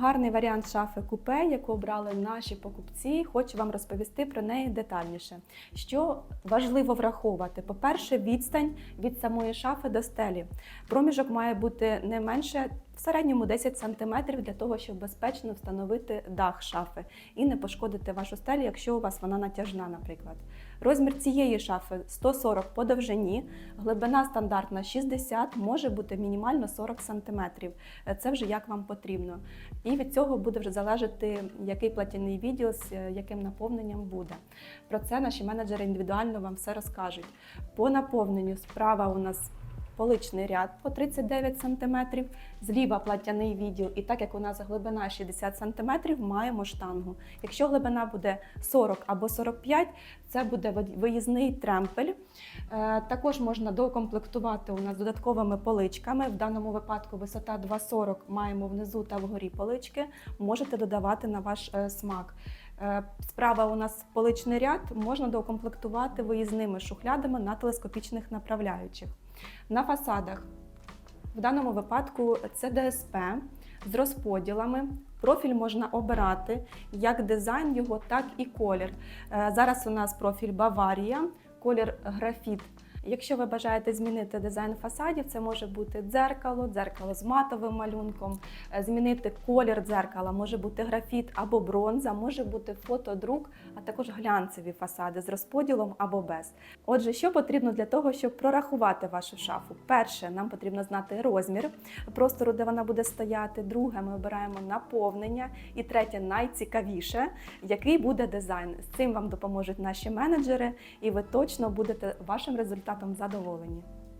Гарний варіант шафи купе, яку обрали наші покупці. Хочу вам розповісти про неї детальніше. Що важливо враховувати? По-перше, відстань від самої шафи до стелі. Проміжок має бути не менше в середньому 10 см для того, щоб безпечно встановити дах шафи і не пошкодити вашу стелю, якщо у вас вона натяжна, наприклад. Розмір цієї шафи 140 по довжині, глибина стандартна 60, може бути мінімально 40 см. Це вже як вам потрібно. І від цього буде вже залежати, який платяний відділ з е, яким наповненням буде. Про це наші менеджери індивідуально вам все розкажуть. По наповненню справа у нас поличний ряд по 39 см, зліва платяний відділ, і так як у нас глибина 60 см, маємо штангу. Якщо глибина буде 40 або 45, це буде виїзний тремпель. Е, Також можна докомплектувати у нас додатковими поличками. В даному випадку висота 2,40 маємо внизу та вгорі полички. Можете додавати на ваш е, смак. Е, Справа у нас поличний ряд, можна докомплектувати виїзними шухлядами на телескопічних направляючих. На фасадах в даному випадку це ДСП з розподілами. Профіль можна обирати як дизайн його, так і колір. Е, Зараз у нас профіль Баварія, колір графіт. Якщо ви бажаєте змінити дизайн фасадів, це може бути дзеркало, дзеркало з матовим малюнком, е, змінити колір дзеркала, може бути графіт або бронза, може бути фотодрук, а також глянцеві фасади з розподілом або без. Отже, що потрібно для того, щоб прорахувати вашу шафу? Перше, нам потрібно знати розмір простору, де вона буде стояти. Друге, ми обираємо наповнення. І третє, найцікавіше, який буде дизайн. З цим вам допоможуть наші менеджери, і ви точно будете вашим результатом задоволені.